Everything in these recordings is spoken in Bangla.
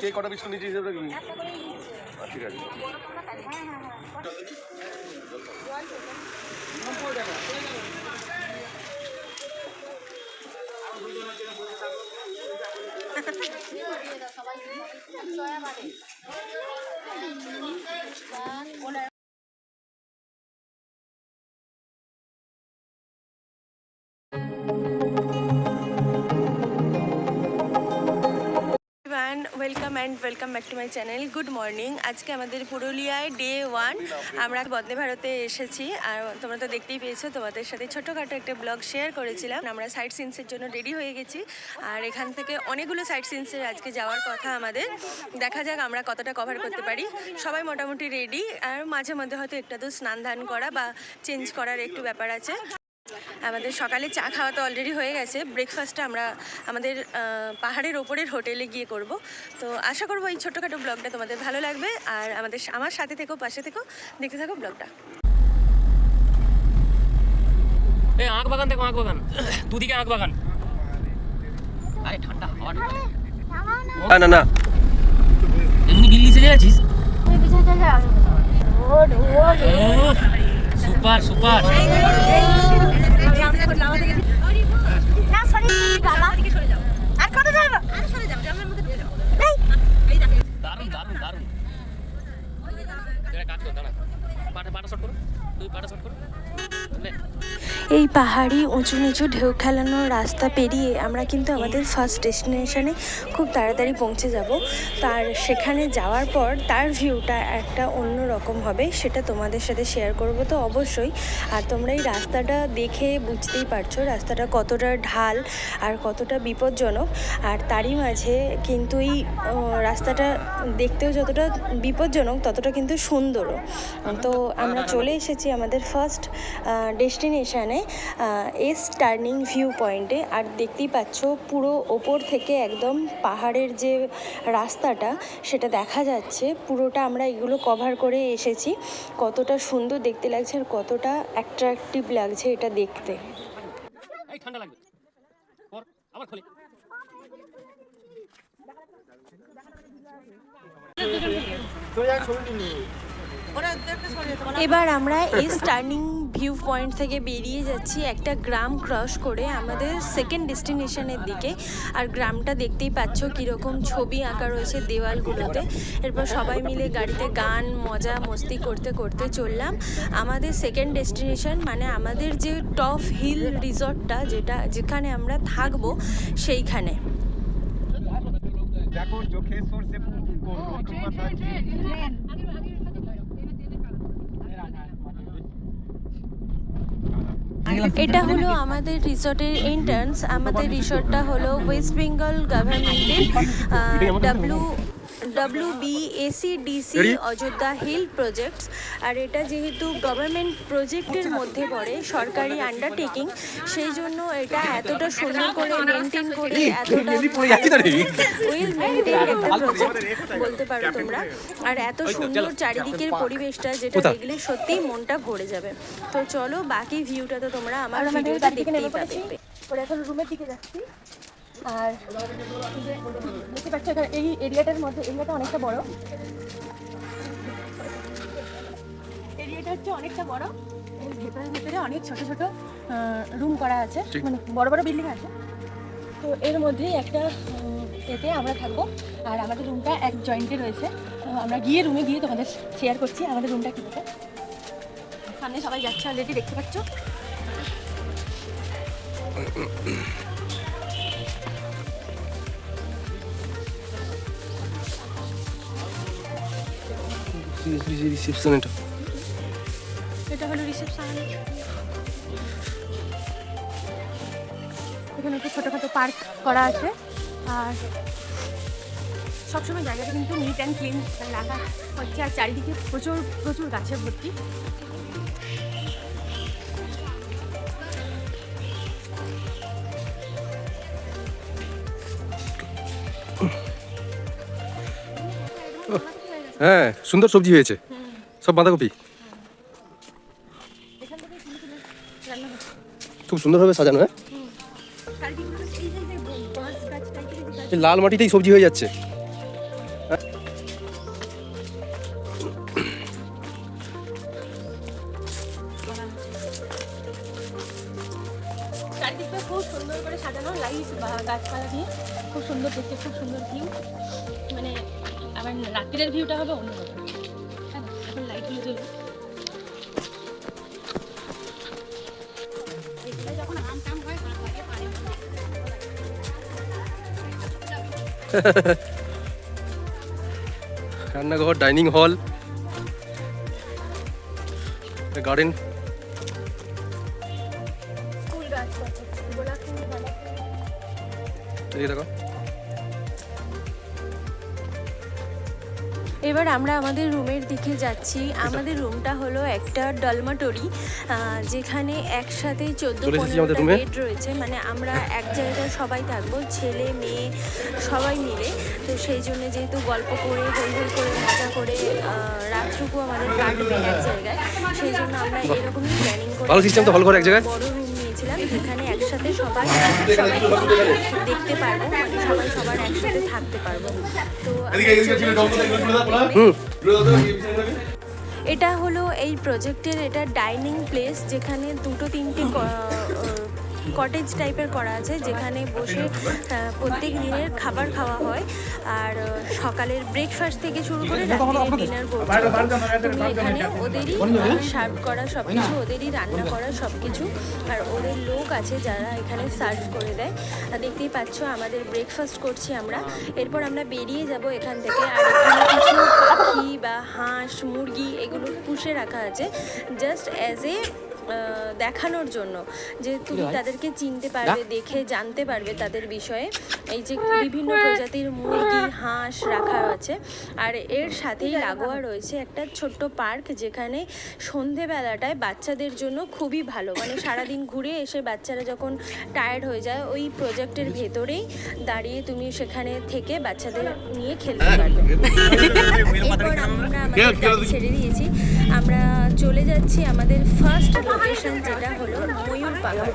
কে কটা বিস্কুট নিচে হিসেবে রাখবি। আচ্ছা, ঠিক আছে। হ্যাঁ। Welcome and welcome back to my channel good morning আজকে আমাদের পুরুলিয়ায় ডে ওয়ান আমরা বন্দে ভারতে এসেছি। আর তোমরা তো দেখতেই পেয়েছ, তোমাদের সাথে ছোটোখাটো একটা ব্লগ শেয়ার করেছিলাম। আমরা সাইট সিনসের জন্য রেডি হয়ে গেছি। আর এখান থেকে অনেকগুলো সাইট সিনসের আজকে যাওয়ার কথা আমাদের। দেখা যাক আমরা কতটা কভার করতে পারি। সবাই মোটামুটি রেডি আর মাঝে মধ্যে হয়তো একটু তো স্নান ধান করা বা চেঞ্জ করার একটু ব্যাপার আছে। আমাদের সকালে চা খাওয়া তো অলরেডি হয়ে গেছে। ব্রেকফাস্টটা আমরা আমাদের পাহাড়ের ওপরের হোটেলে গিয়ে করব। তো আশা করব এই ছোটোখাটো ব্লগটা তোমাদের ভালো লাগবে। আর আমাদের আমার সাথে থেকো পাশে থেকো দেখতে থাকো ব্লগটা আঁক বাগান দেখো আঁক বাগান। দুদিকে আঁক বাগান। আরে ঠান্ডা হাওয়া না না না। এমনি দিল্লি চলে ওড সুপার সুপার না সরি বাবা আর কত যাবে আর সরে যাও জানলার মধ্যে দিয়ে যাও এই দারুণ দারুণ দারুণ এটা কাজ কর দাঁড়া পাটা পাটা শট করো তুমি পাটা শট করো? এই পাহাড়ি উঁচু নিচু ঢেউ খেলানো রাস্তা পেরিয়ে আমরা কিন্তু আমাদের ফার্স্ট ডেস্টিনেশনে খুব তাড়াতাড়ি পৌঁছে যাব। তার সেখানে যাওয়ার পর তার ভিউটা একটা অন্য রকম হবে, সেটা তোমাদের সাথে শেয়ার করব তো অবশ্যই। আর তোমরা এই রাস্তাটা দেখে বুঝতেই পারছ রাস্তাটা কতটা ঢাল আর কতটা বিপজ্জনক। আর তারই মাঝে কিন্তু এই রাস্তাটা দেখতেও যতটা বিপজ্জনক ততটা কিন্তু সুন্দরও। তো আমরা চলে এসেছি আমাদের ফার্স্ট ডেস্টিনেশানে এস টার্নিং ভিউ পয়েন্টে আর দেখতেই পাচ্ছ পুরো ওপর থেকে একদম পাহাড়ের যে রাস্তাটা সেটা দেখা যাচ্ছে। পুরোটা আমরা এগুলো কভার করে এসেছি। কতটা সুন্দর দেখতে লাগছে আর কতটা অ্যাট্রাকটিভ লাগছে এটা দেখতে। এই ঠান্ডা লাগবে। কর আবার খোলে। এবার আমরা এই স্টার্নিং ভিউ পয়েন্ট থেকে বেরিয়ে যাচ্ছি একটা গ্রাম ক্রস করে আমাদের সেকেন্ড ডেস্টিনেশনের দিকে। আর গ্রামটা দেখতেই পাচ্ছ কীরকম ছবি আঁকা রয়েছে দেওয়ালগুলোতে। এরপর সবাই মিলে গাড়িতে গান, মজা, মস্তি করতে করতে চললাম। আমাদের সেকেন্ড ডেস্টিনেশন মানে আমাদের যে টপ হিল রিসর্টটা যেটা, যেখানে আমরা থাকব সেইখানে। দেখো চোখের সর্ষে এটা হলো আমাদের রিসর্টের এন্ট্রান্স আমাদের রিসর্টটা হলো ওয়েস্ট বেঙ্গল গভর্নমেন্টের ডাব্লু ডাব্লু বি এসিডিসি অযোধ্যা হিল প্রজেক্টস আর এটা যেহেতু গভর্নমেন্ট প্রজেক্টের মধ্যে পড়ে সরকারি আন্ডারটেকিং সেই জন্য এটা এতটা সুন্দর করে মেনটেন করে এতটা ওয়েল মেনটেন একটা প্রজেক্ট বলতে পারো তোমরা। আর এত সুন্দর চারিদিকের পরিবেশটা যেটা দেখলে সত্যিই মনটা ভরে যাবে। তো চলো বাকি ভিউটা তো তোমরা আমার ভিডিওতে দেখতেই পাবে। এখন রুমের দিকে যাচ্ছি। আর দেখতে পাচ্ছ এখানে এই এরিয়াটার মধ্যে এরিয়াটা অনেকটা বড়। এরিয়াটা হচ্ছে অনেকটা বড়। এর ভেতরে ভেতরে অনেক ছোট ছোট রুম করা আছে মানে বড় বড় বিল্ডিং আছে। তো এর মধ্যেই একটা এতে আমরা থাকব। আর আমাদের রুমটা এক জয়েন্টে রয়েছে। আমরা গিয়ে রুমে গিয়ে তোমাদের শেয়ার করছি আমাদের রুমটা কীভাবে। সামনে সবাই যাচ্ছে অলরেডি দেখতে পাচ্ছ? রিসেপশন এটা। এটা রিসেপশন এখানে একটু ছোটোখাটো পার্ক করা আছে। আর সবসময় জায়গাটা কিন্তু নিট অ্যান্ড ক্লিন রাখা হচ্ছে। আর চারিদিকে প্রচুর প্রচুর গাছে ভর্তি। হ্যাঁ সুন্দর সবজি হয়েছে। সব বাঁধাকপি। খুব সুন্দরভাবে সাজানো হ্যাঁ? লাল মাটিতেই সবজি হয়ে যাচ্ছে। রান্নাঘর ডাইনিং হল গার্ডেন দেখো। এবার আমরা আমাদের রুমের দিকে যাচ্ছি। আমাদের রুমটা হলো একটা ডলমাটরি যেখানে একসাথে চোদ্দ পনেরোটা বেড রয়েছে। মানে আমরা এক জায়গায় সবাই থাকব ছেলে মেয়ে সবাই মিলে। তো সেই জন্য যেহেতু গল্প করে হই হই করে মজা করে রাতটুকু আমাদের কাটবে এক জায়গায় সেই জন্য আমরা এরকমই প্ল্যানিং করে ভালো তো, এক জায়গায়? বড় রুম যেখানে একসাথে সবাই সবাই দেখতে পারব মানে সবাই সবার একসাথে থাকতে পারব। তো এটা হলো এই প্রজেক্টের এটা ডাইনিং প্লেস যেখানে দুটো তিনটে কটেজ টাইপের করা আছে যেখানে বসে প্রত্যেক দিনের খাবার খাওয়া হয়। আর সকালের ব্রেকফাস্ট থেকে শুরু করে ডিনার তুমি এখানে ওদেরই সার্ভ করা সব কিছু ওদেরই রান্না করা সব কিছু আর ওদের লোক আছে যারা এখানে সার্ভ করে দেয়। দেখতেই পাচ্ছ আমাদের ব্রেকফাস্ট করছি আমরা। এরপর আমরা বেরিয়ে যাব এখান থেকে। আর এখানে কিছু পাখি বা হাঁস মুরগি এগুলো পুষে রাখা আছে। জাস্ট অ্যাজ এ দেখানোর জন্য যে তুমি তাদেরকে চিনতে পারবে দেখে জানতে পারবে তাদের বিষয়ে। এই যে বিভিন্ন প্রজাতির মুরগি হাঁস রাখা আছে। আর এর সাথেই লাগোয়া রয়েছে একটা ছোট্ট পার্ক যেখানে সন্ধেবেলাটায় বাচ্চাদের জন্য খুবই ভালো। মানে সারাদিন ঘুরে এসে বাচ্চারা যখন টায়ার্ড হয়ে যায় ওই প্রজেক্টের ভেতরেই দাঁড়িয়ে তুমি সেখানে থেকে বাচ্চাদের নিয়ে খেলতে পারবে। এরপর আমরা আমাদের গাড়ি ছেড়ে দিয়েছি। আমরা চলে যাচ্ছি আমাদের ফার্স্ট লোকেশন যেটা হলো ময়ূর পাহাড়।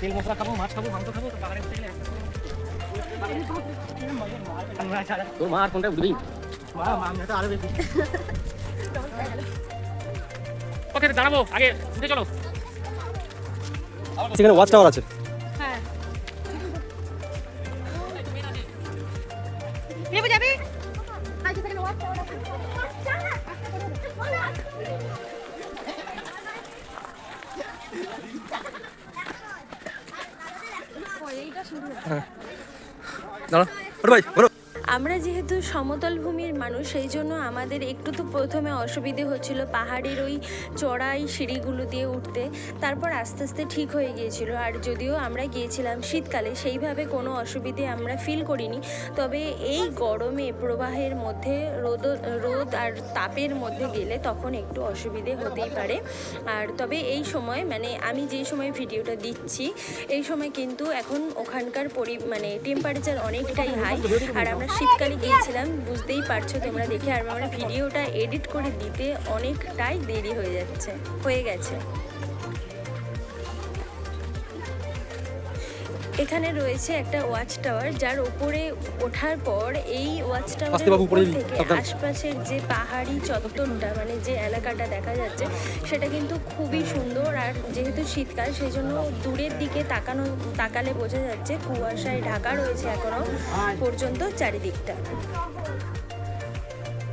তেল মশলা খাব মাছ খাব মাংস খাব তো পাহাড়ে উঠে গেলে তোর মা আর কোনটা উঠবি কোথায় দাঁড়াবো আগে উঠে চলো। সেখানে ওয়াচ টাওয়ার আছে। হ্যাঁ। যাবি? ভাই বলো আমরা যেহেতু সমতল ভূমির মানুষ, সেই জন্য আমাদের একটু তো প্রথমে অসুবিধে হচ্ছিল পাহাড়ের ওই চড়াই সিঁড়িগুলো দিয়ে উঠতে। তারপর আস্তে আস্তে ঠিক হয়ে গিয়েছিল। আর যদিও আমরা গিয়েছিলাম শীতকালে, সেইভাবে কোনো অসুবিধে আমরা ফিল করিনি। তবে এই গরমে প্রবাহের মধ্যে, রোদ রোদ আর তাপের মধ্যে গেলে তখন একটু অসুবিধে হতেই পারে। আর তবে এই সময় মানে আমি যেই সময় ভিডিওটা দিচ্ছি, এই সময় কিন্তু এখন ওখানকার পরি মানে টেম্পারেচার অনেকটাই হাই আর আমরা শীতকালে গিয়েছিলাম, বুঝতেই পারছ তোমরা দেখে আর আমরা ভিডিওটা এডিট করে দিতে অনেকটাই দেরি হয়ে যাচ্ছে হয়ে গেছে। এখানে রয়েছে একটা ওয়াচ টাওয়ার যার উপরে ওঠার পর এই ওয়াচ টাওয়ার থেকে আশপাশের যে পাহাড়ি চত্বরটা মানে যে এলাকাটা দেখা যাচ্ছে সেটা কিন্তু খুবই সুন্দর। আর যেহেতু শীতকাল সেই জন্য দূরের দিকে তাকানো তাকালে বোঝা যাচ্ছে কুয়াশায় ঢাকা রয়েছে এখনও পর্যন্ত চারিদিকটা।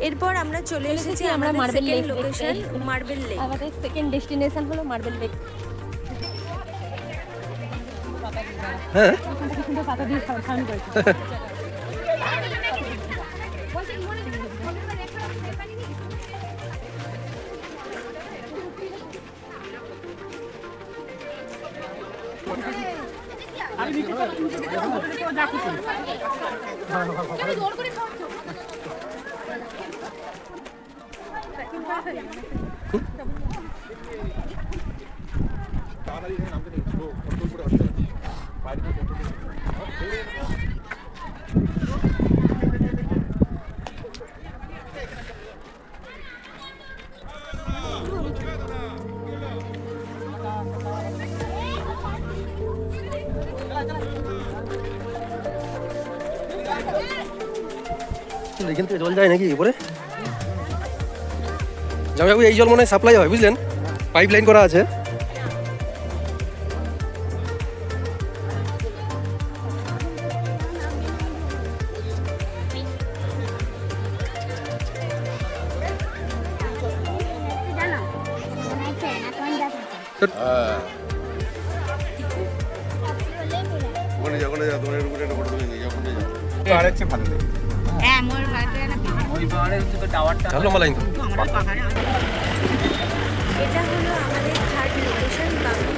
এরপর আমরা চলে এসেছি আমরা marble lake location marble lake আমাদের সেকেন্ড ডেস্টিনেশন হলো মার্বেল লেক হ্যাঁ? সুন্দর পাতা দিয়ে খাওয়ানো করেছে এখান থেকে জল যায় নাকি উপরে? জামাইবাবু এই জল মনে হয় সাপ্লাই হয় বুঝলেন? পাইপ লাইন করা আছে। ওখানে যাও যাও তোমার এর একটা ফটো তুলে নিয়ে যাও যাও আর হচ্ছে ভালো লাগে। হ্যাঁ তো এটা হলো আমাদের থার্ড লোকেশন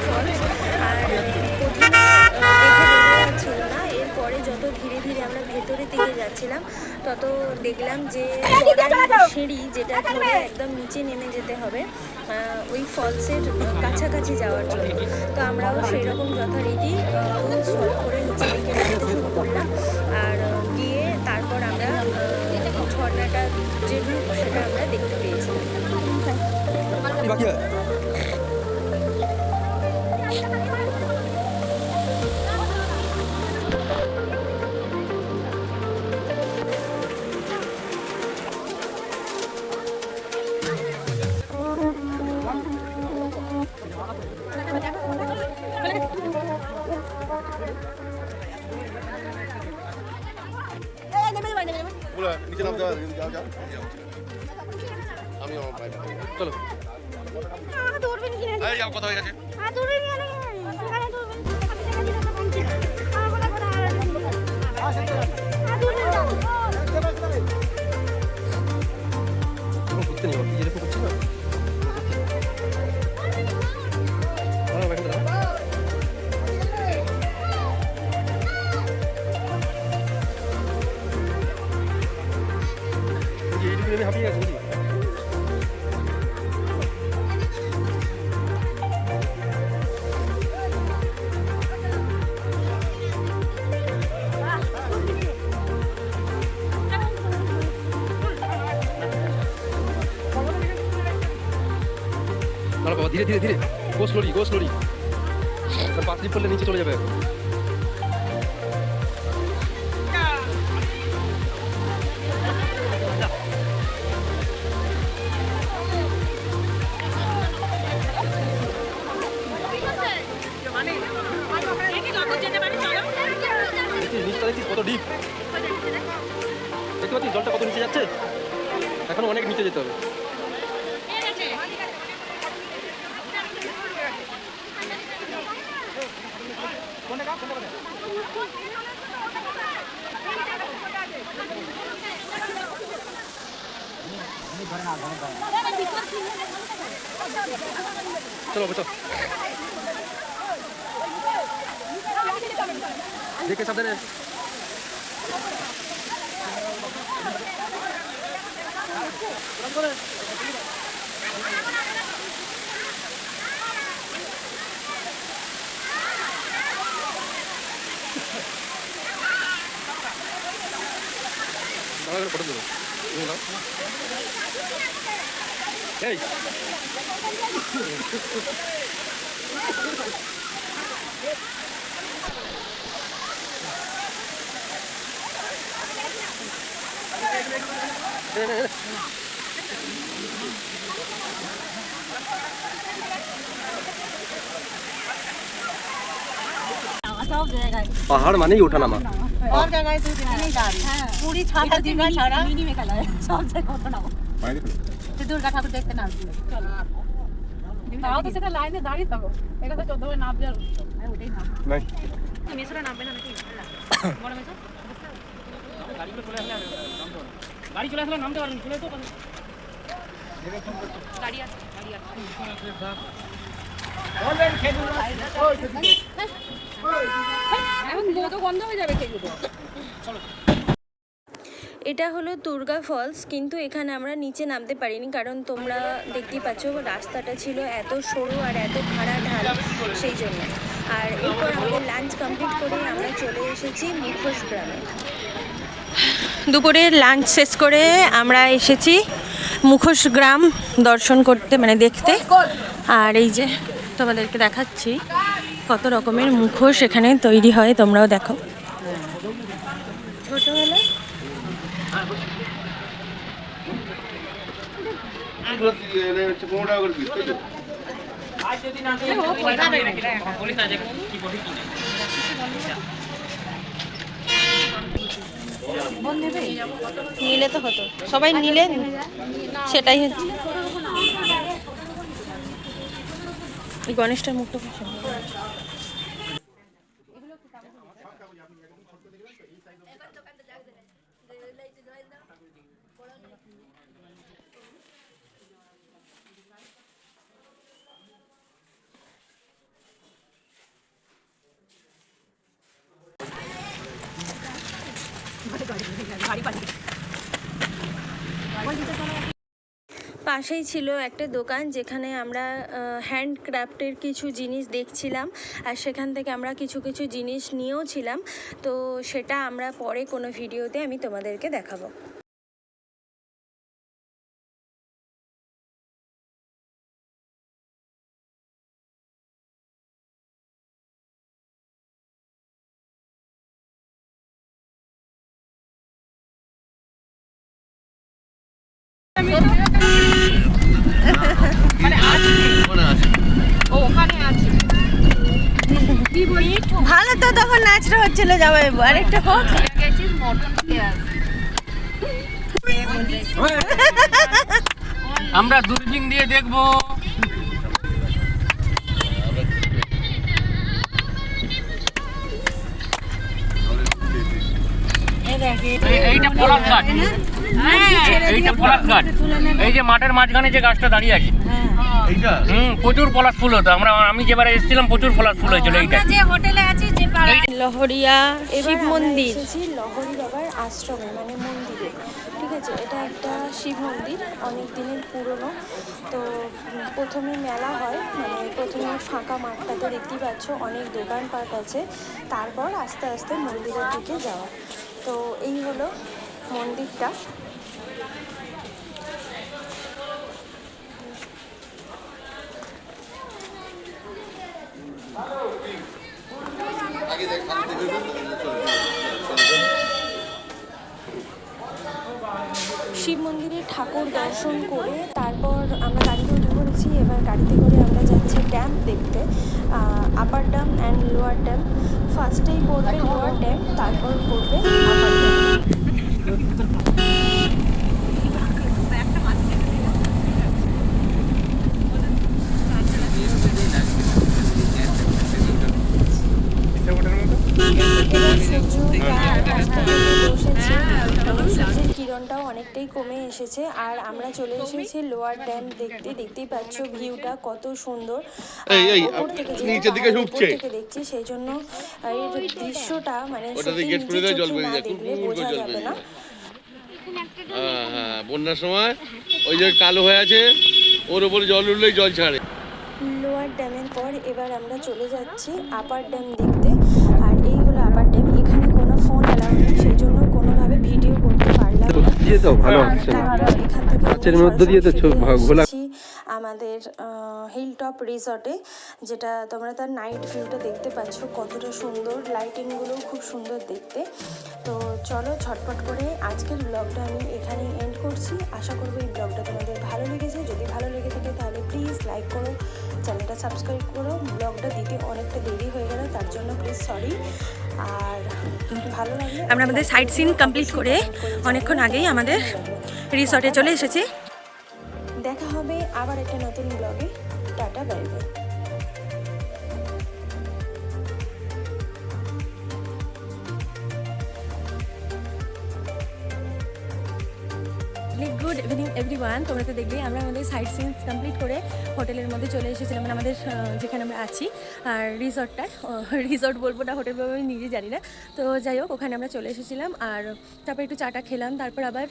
ফলস আর প্রথমে যাচ্ছিল না এরপরে যত ধীরে ধীরে আমরা ভেতরের দিকে যাচ্ছিলাম তত দেখলাম যে সিঁড়ি যেটা ধরে একদম নিচে নেমে যেতে হবে ওই ফলসের কাছাকাছি যাওয়ার জন্য। তো আমরাও সেই রকম যথারীতি করে বাকি ধীরে ধীরে ধীরে গো স্লোরি গো স্লোরি পাঁচ লিপ করলে নিচে চলে যাবে। দেখে সাবধানে দাঁড়া করে ফটো দেবো তুমি নাও। এই নে, নে, নে। পাহাড় মানেই ওঠানামা সব জায়গায় তুই এখানেই দাঁড়ি পুরী ছাড়া দীঘা ছাড়া মিনি মেঘালয় সব জায়গায় কত নাও তুই দুর্গা ঠাকুর দেখতে নামবি তাও তো সেটা লাইনে দাঁড়িয়ে থাকো এটা তো চোদ্দ নাম যার ওটাই নাম নাই মেসোরা নামবে না নাকি বড় মেসো গাড়িগুলো চলে আসলে গাড়ি চলে আসলে নামতে পারবেন চলে তো গাড়ি আছে গাড়ি আছে। এটা হলো দুর্গা ফলস কিন্তু এখানে আমরা নিচে নামতে পারিনি কারণ তোমরা দেখতেই পাচ্ছ রাস্তাটা ছিল এত সরু আর এত খাড়া ঢাল সেই জন্য। আর এরপর আমাদের লাঞ্চ কমপ্লিট করে আমরা চলে এসেছি মুখোশ গ্রামে। দুপুরে লাঞ্চ শেষ করে আমরা এসেছি মুখোশ গ্রাম দর্শন করতে মানে দেখতে। আর এই যে তোমাদেরকে দেখাচ্ছি কত রকমের মুখোশ এখানে তৈরি হয়, তোমরাও দেখো। ছোটবেলায় এগুলো এনে হচ্ছে পনেরো টাকা করে পিস তাই তো? নিলে তো হতো। সবাই নিলে সেটাই হচ্ছে। গণেশটার মুখটা খুব সুন্দর। পাশেই ছিল একটা দোকান যেখানে আমরা হ্যান্ডক্রাফ্টের কিছু জিনিস দেখছিলাম আর সেখান থেকে আমরা কিছু কিছু জিনিস নিয়েও ছিলাম। তো সেটা আমরা পরে কোনো ভিডিওতে আমি তোমাদেরকে দেখাবো। তখন নাচটা হচ্ছিল যাবে আরেকটা হোক। আমরা দূরবীন দিয়ে দেখব। এই- এইটা পলাশ গাছ এইটা পলাশ গাছ এই যে মাঠের মাঝখানে যে গাছটা দাঁড়িয়ে আছে। হুম প্রচুর পলাশ ফুল হতো। আমরা আমি যেবারে এসেছিলাম প্রচুর পলাশ ফুল হয়েছিল এইটা। লহরিয়া শিব মন্দির। লহরি বাবার আশ্রমে মানে মন্দিরে। ঠিক আছে এটা একটা শিব মন্দির অনেক দিনের পুরনো। তো প্রথমে মেলা হয় মানে প্রথমে ফাঁকা মাঠটাতে দেখতেই পাচ্ছ অনেক দোকানপাট আছে। তারপর আস্তে আস্তে মন্দিরের দিকে যাওয়া। তো এই হলো মন্দিরটা আগে দেখ সামনে দেখে শিব মন্দিরে ঠাকুর দর্শন করে তারপর আমরা গাড়িতে উঠে পড়েছি, এবার গাড়িতে করে আমরা যাচ্ছি ড্যাম দেখতে upper dam and lower dam ফার্স্টেই পড়বে লোয়ার ড্যাম তারপর পড়বে আপার ড্যাম কিরণটাও অনেকটাই কমে এসেছে আর আমরা চলে এসেছি লোয়ার ড্যাম দেখতে। দেখতেই পাচ্ছ ভিউটা কত সুন্দর। থেকে নিচের দিকে থেকে দেখছি সেই জন্য এর দৃশ্যটা মানে ওটাতে সত্যি গেট খুলে নিজের দেয়, জল চোখে বেরিয়ে না যায়, দেখলে কুল কুল করে বোঝা যাবে না। হ্যাঁ হ্যাঁ বন্যার সময় ওই যে কালো হয়ে আছে ওর উপরে জল উঠলেই জল ছাড়ে। লোয়ার ড্যামের পর এবার আমরা চলে যাচ্ছি আপার ড্যাম দেখতে আর এই হলো আপার ড্যাম এখানে কোনো ফোন অ্যালাউ নেই সেই জন্য কোনোভাবে ভিডিও করতে পারলাম না দিয়ে তো ভালো হচ্ছে না। এখান থেকে আমরা গাছের মধ্যে দিয়ে তো ঘোলা- আমাদের হিল টপ রিসর্টে যেটা তোমরা তার নাইট ভিউটা দেখতে পাচ্ছ কতটা সুন্দর। লাইটিংগুলো খুব সুন্দর দেখতে। তো চলো ছটপট করে আজকের ব্লগটা আমি এখানেই এন্ড করছি। আশা করব এই ব্লগটা তোমাদের ভালো লেগেছে। যদি ভালো লেগে থাকে তাহলে প্লিজ লাইক করো চ্যানেলটা সাবস্ক্রাইব করো। ব্লগটা দিতে অনেকটা দেরি হয়ে গেল তার জন্য প্লিজ সরি আমরা আমাদের সাইট সিন কমপ্লিট করে অনেকক্ষণ আগেই আমাদের রিসর্টে চলে এসেছি। দেখা হবে আবার একটা নতুন ব্লগে tata bye bye evening everyone তোমরা তো দেখলেই আমরা আমাদের সাইট সিনস কমপ্লিট করে হোটেলের মধ্যে চলে এসেছিলাম মানে আমাদের যেখানে আমরা আছি। আর রিসর্টটার রিসর্ট বলব না হোটেল বলব, আমি নিজে জানি না। তো যাই হোক, ওখানে আমরা চলে এসেছিলাম। আর তারপর একটু চাটা খেলাম, তারপর আবার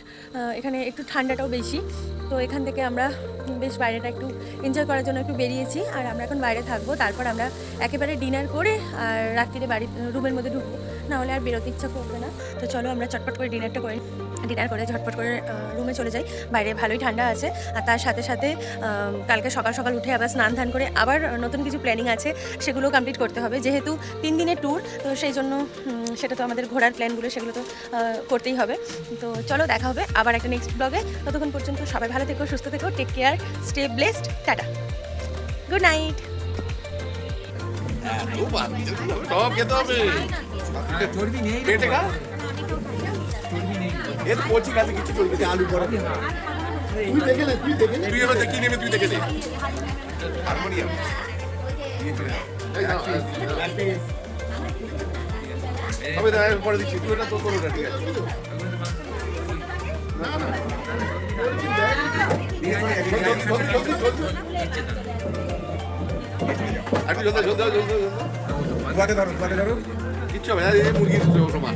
এখানে একটু ঠান্ডাটাও বেশি। তো এখান থেকে আমরা বেশ বাইরেটা একটু এনজয় করার জন্য একটু বেরিয়েছি। আর আমরা এখন বাইরে থাকব, তারপর আমরা একেবারে ডিনার করে আর রাত্রিরে বাড়ি রুমের মধ্যে ঢুকবো। না হলে আর বেরোতে ইচ্ছা করবে না। তো চলো আমরা চটপট করে ডিনারটা করে ডিনার করে ঝটপট করে রুমে চলে যাই। বাইরে ভালোই ঠান্ডা আছে। আর তার সাথে সাথে কালকে সকাল সকাল উঠে আবার স্নান ধান করে আবার নতুন কিছু প্ল্যানিং আছে সেগুলো কমপ্লিট করতে হবে। যেহেতু তিন দিনের ট্যুর তো সেই জন্য সেটা তো আমাদের ঘোরার প্ল্যানগুলো সেগুলো তো করতেই হবে। তো চলো দেখা হবে আবার একটা নেক্সট ব্লগে ততক্ষণ পর্যন্ত সবাই ভালো থেকো সুস্থ থেকো take care stay blessed tata. Good night সব খেতে হবে। এর কচি কাছে কিছু চর্বি নেই, আলু বড়া তুই দেখে নে তুই দেখে নে। তুই এবার নেবে তুই দেখে দে হারমোনিয়াম। তবে দেখা পরে দিচ্ছি তুই ওটা তোর করো না ঠিক আছে। একটু জলদি জলদি জলদি জলদি ধরো ধরো। কিচ্ছু হবে না এই মুরগির সমান।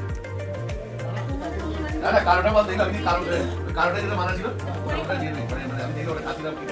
না না কালোটা বল দেখলাম আমি কালোটা কালোটা যেটা মানা ছিল কালোটা দিয়ে দিই মানে মানে আমি দেখলাম কাটিলাম কি